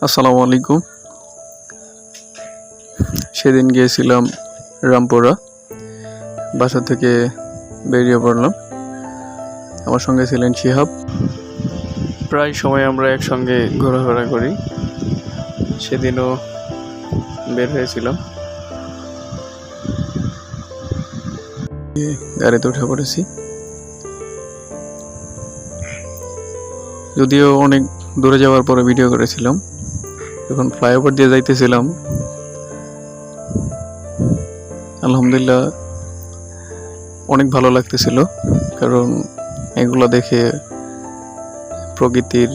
আসসালামু আলাইকুম। সেদিন গিয়েছিলাম রামপুরা। বাসা থেকে বেরিয়ে পড়লাম। আমার সঙ্গে ছিলেন শিহাব। প্রায় সময় আমরা একসঙ্গে ঘোরাফেরা করি। সেদিনও বের হয়েছিলাম। গাড়িতে উঠে পড়েছি। যদিও অনেক দূরে যাওয়ার পরে ভিডিও করেছিলাম। যখন ফ্লাইওভার দিয়ে যাইতেছিলাম। আলহামদুলিল্লাহ অনেক ভালো লাগতেছিল, কারণ এগুলো দেখে প্রকৃতির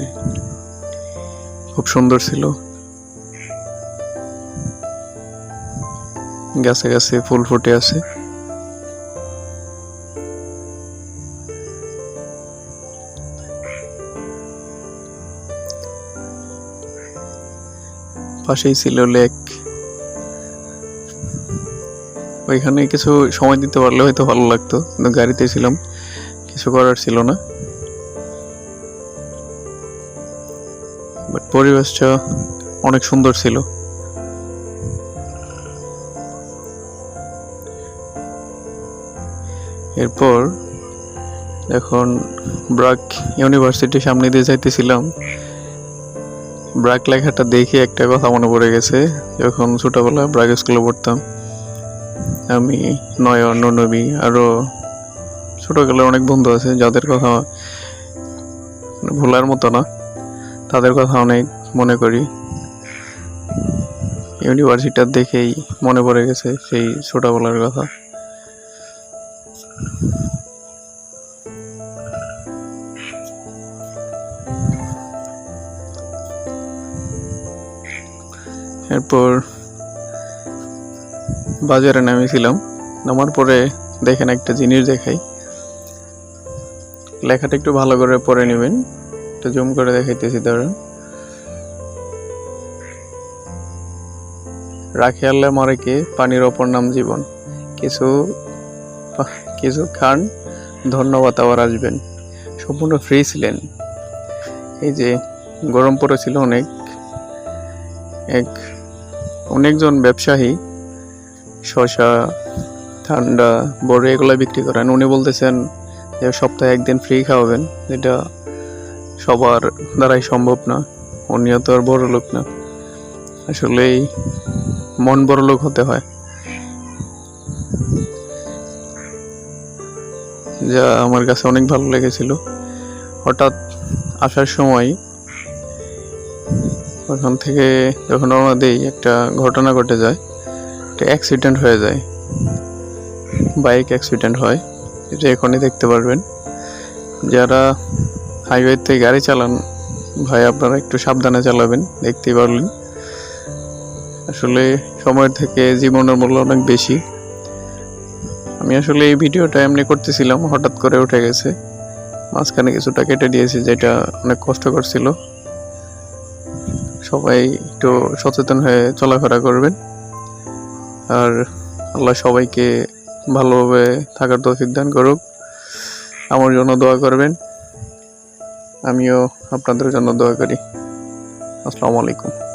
খুব সুন্দর ছিল। গাছে গাছে ফুল ফুটে আছে। পাশেই ছিল লেক। ওইখানে কিছু সময় দিতে পারলে হয়তো ভালো লাগতো, কিন্তু গাড়িতে ছিলাম, কিছু করার ছিল না। বাট পরিবেশটা অনেক সুন্দর ছিল। এরপর এখন ব্রাক ইউনিভার্সিটির সামনে দিয়ে যাইতেছিলাম। ব্রাক লেখাটা দেখে একটা কথা মনে পড়ে গেছে। যখন ছোটবেলা ব্রাক স্কুলে পড়তাম, আমি নয়ন নবী আরও ছোটবেলার অনেক বন্ধু আছে, যাদের কথা ভোলার মতো না, তাদের কথা অনেক মনে করি। ইউনিভার্সিটার দেখেই মনে পড়ে গেছে সেই ছোটবেলার কথা। এরপর বাজারে নেমেছিলাম নামার পরে দেখেন একটা জিনিস দেখাই। লেখাটা একটু ভালো করে পড়ে নেবেন। একটু জুম করে দেখাইতেছি, ধরেন। রাখি আল্লাহ মারেকে পানির অপর নাম জীবন। কিছু কিছু খান, ধন্যবাদ আবার আসবেন। সম্পূর্ণ ফ্রি ছিলেন। এই যে গরম পড়েছিল অনেক। এক অনেকজন ব্যবসায়ী শশা ঠান্ডা, বড় এগুলো বিক্রি করেন। উনি বলতেছেন যে সপ্তাহে একদিন ফ্রি খাওয়াবেন। যেটা সবার দ্বারাই সম্ভব না। উনিও তো আর বড় লোক না। আসলেই মন বড় লোক হতে হয়। যা আমার কাছে অনেক ভালো লেগেছিল। হঠাৎ আসার সময় ওখান থেকে যখন রওনা দিই একটা ঘটনা ঘটে যায়। একটা অ্যাক্সিডেন্ট হয়ে যায়। বাইক অ্যাক্সিডেন্ট হয়। এটা এখনই দেখতে পারবেন। যারা হাইওয়েতে গাড়ি চালান, ভাই আপনারা একটু সাবধানে চালাবেন, দেখতেই পারলেন। আসলে সময়ের থেকে জীবনের মূল্য অনেক বেশি। আমি আসলে এই ভিডিওটা এমনি করতেছিলাম, হঠাৎ করে উঠে গেছে। মাঝখানে কিছুটা কেটে দিয়েছি, যেটা অনেক কষ্টকর ছিল। সবাই একটু সচেতন হয়ে চলাফেরা করবেন। আর আল্লাহ সবাইকে ভালোভাবে থাকার তৌফিক দান করুক। আমার জন্য দোয়া করবেন। আমিও আপনাদের জন্য দোয়া করি। আসসালামু আলাইকুম।